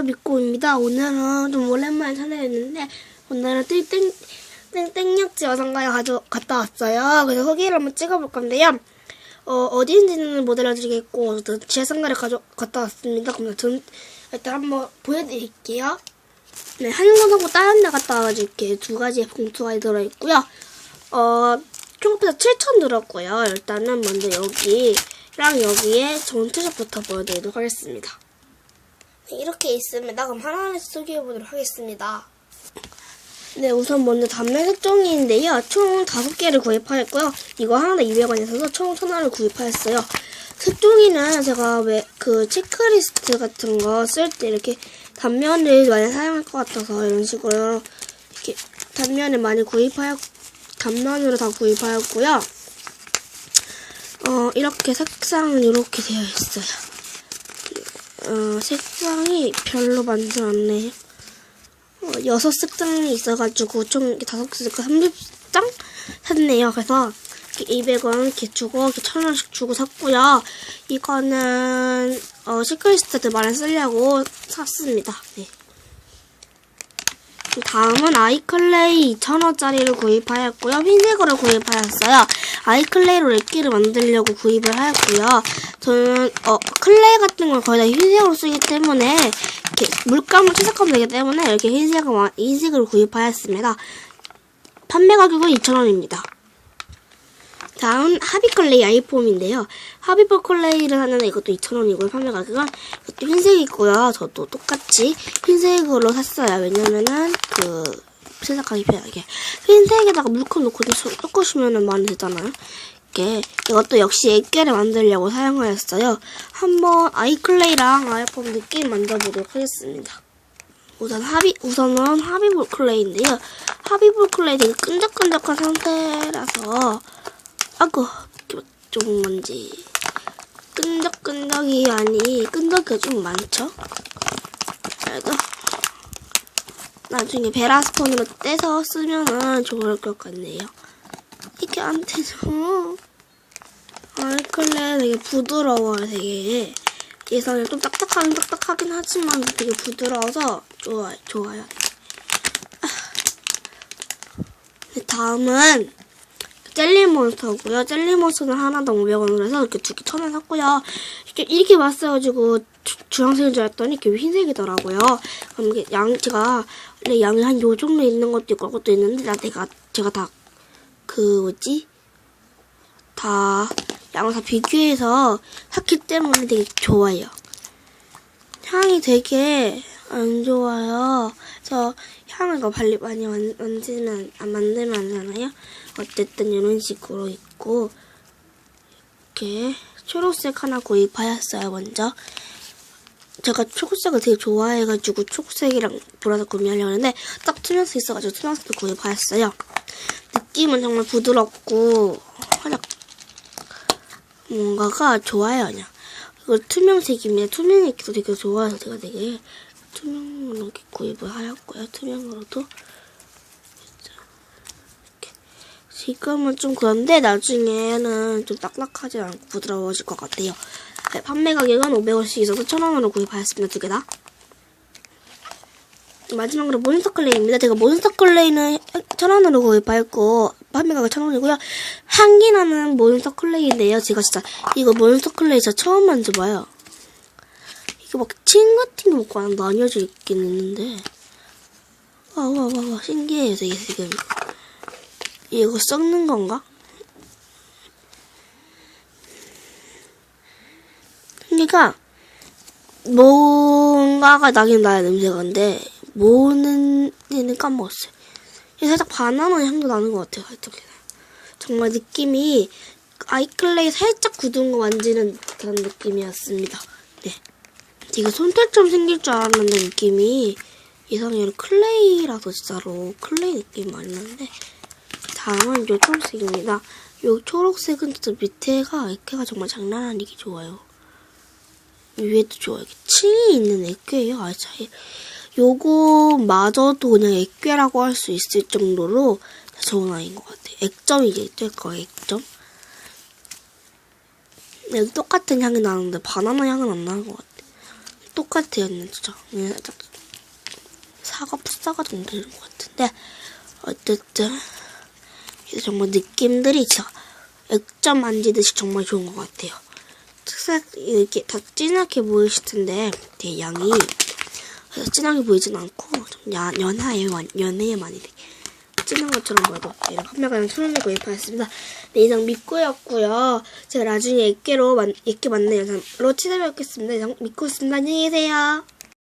안녕하세요 미꼬입니다. 오늘은 좀 오랜만에 찾아냈는데 오늘은 땡땡 땡땡역지 여성가에 가져 갔다 왔어요. 그래서 후기를 한번 찍어볼 건데요. 어 어디인지는 못 알려드리겠고 지하상가를 가져 갔다 왔습니다. 그럼 전 일단 한번 보여드릴게요. 네 한국하고 다른 데 갔다 와가지고 이렇게 두 가지의 봉투가 들어있고요. 어 총합해서 7천 들었고요. 일단은 먼저 여기랑 여기에 전투샷부터 보여드리도록 하겠습니다. 네, 이렇게 있습니다. 그럼 하나하나씩 소개해 보도록 하겠습니다. 네, 우선 먼저 담배 색종이인데요. 총 5개를 구입하였고요. 이거 하나당 200원 있어서 총 1000원을 구입하였어요. 색종이는 제가 왜 그 체크리스트 같은 거 쓸 때 이렇게 단면을 많이 사용할 것 같아서 이런 식으로 이렇게 단면을 많이 구입하였, 단면으로 다 구입하였고요. 어, 이렇게 색상은 이렇게 되어 있어요. 어, 색상이 별로 많지 않네요. 어, 여섯 색상이 있어가지고 총 다섯 색깔 30장 샀네요. 그래서 이렇게 200원 이렇게 주고 이렇게 1000원씩 주고 샀고요. 이거는 어, 시크릿스타드 많이 쓰려고 샀습니다. 네. 다음은 아이클레이 2,000원짜리를 구입하였고요. 흰색으로 구입하였어요. 아이클레이로 랩기를 만들려고 구입을 하였고요. 저는 어, 클레이 같은 걸 거의 다 흰색으로 쓰기 때문에 이렇게 물감을 채색하면 되기 때문에 이렇게 흰색을, 와- 흰색을 구입하였습니다. 판매 가격은 2,000원입니다. 다음 하비클레이 아이폼인데요. 하비볼 클레이를 하는데 이것도 2,000원이고요. 판매 가격은 이것도 흰색이고요. 저도 똑같이 흰색으로 샀어요. 왜냐면은 그 세탁하기 편하게 흰색에다가 물컵 넣고 좀 섞- 섞으시면은 많이 되잖아요. 이게 이것도 역시 액계를 만들려고 사용하였어요. 한번 아이클레이랑 아이폼 느낌 만져보도록 하겠습니다. 우선 하비 우선은 하비볼 클레이인데요. 하비볼 클레이 되게 끈적끈적한 상태라서 아고 좀 뭔지 끈적끈적이 아니 끈적이가 좀 많죠. 그래도 나중에 베라스폰으로 떼서 쓰면은 좋을 것 같네요. 이게 안 되죠. 아이클레 되게 부드러워요, 되게. 예상에 좀 딱딱하긴 딱딱하긴 하지만 되게 부드러워서 좋아요, 좋아요. 아. 네, 다음은 젤리몬스터고요. 젤리몬스터는 하나당 500원으로 해서 이렇게 두 개 천원 샀고요. 이렇게, 이렇게 봤어가지고 주- 주황색인 줄 알았더니 이렇게 흰색이더라고요. 그럼 이게 양 제가 원래 양이 한 요 정도 있는 것도 있고 그것도 있는데 나 내가 제가 다 그 뭐지 다 양을 다 비교해서 샀기 때문에 되게 좋아요. 향이 되게 안 좋아요. 그래서 향을 이거 발리 많이 만, 만지면 안 만들면 안 되잖아요. 어쨌든 이런 식으로 있고 이렇게 초록색 하나 구입하였어요. 먼저 제가 초록색을 되게 좋아해가지고 초록색이랑 보라색 구매하려고 했는데 딱 투명색 있어가지고 투명색도 구입하였어요. 느낌은 정말 부드럽고 살짝 뭔가가 좋아요 그냥 이거 투명색입니다 투명색도 되게 좋아해서 제가 되게 투명으로 구입을 하였고요 투명으로도. 지금은 좀 그런데 나중에는 좀 딱딱하지 않고 부드러워질 것 같아요 네, 판매 가격은 500원씩 있어서 1000원으로 구입하였습니다 두 개 다. 마지막으로 몬스터 클레이입니다. 제가 몬스터 클레이는 1000원으로 구입하였고 판매 가격 1000원이고요. 향기 나는 몬스터 클레이인데요. 제가 진짜 이거 몬스터 클레이 진짜 처음 만져봐요. 이거 막 침 같은 게 먹고 안 나뉘어져 있긴 있는데 와와와와 신기해요. 되게 지금 이거 썩는 건가? 향기가 뭔가가 나긴 나요 냄새가 근데 뭐는 얘는 까먹었어요. 살짝 바나나 향도 나는 것 같아요. 어떻게 정말 느낌이 아이클레이 살짝 굳은 거 만지는 듯한 느낌이었습니다. 네. 되게 손톱처럼 생길 줄 알았는데 느낌이 이상해요. 클레이라서 진짜로 클레이 느낌 많이 나는데 다음은 요 초록색입니다. 요 초록색은 진짜 밑에가 액회가 정말 장난 아니게 좋아요. 위에도 좋아요. 층이 있는 액괴예요. 아, 차 요거마저도 그냥 액괴라고 할 수 있을 정도로 좋은 아이인 것 같아요. 액점이지, 될 거예요, 액점. 네, 똑같은 향이 나는데 바나나 향은 안 나는 것 같아요. 똑같아요, 진짜. 얘는 살짝 사과 풋사과 정도 되는 것 같은데 어쨌든 정말 느낌들이 진짜 액점 만지듯이 정말 좋은 것 같아요. 특색 이렇게 다 진하게 보이실 텐데 되게 양이 진하게 보이진 않고 좀 야, 연하에 연해에 많이 되게 진한 것처럼 보여도 얘를 판매가는 천원에 구입하였습니다. 네, 이상 믿고였고요. 제가 나중에 액계로 만, 액계 만든 영상으로 찾아뵙겠습니다. 이상 믿고 있습니다. 안녕히 계세요.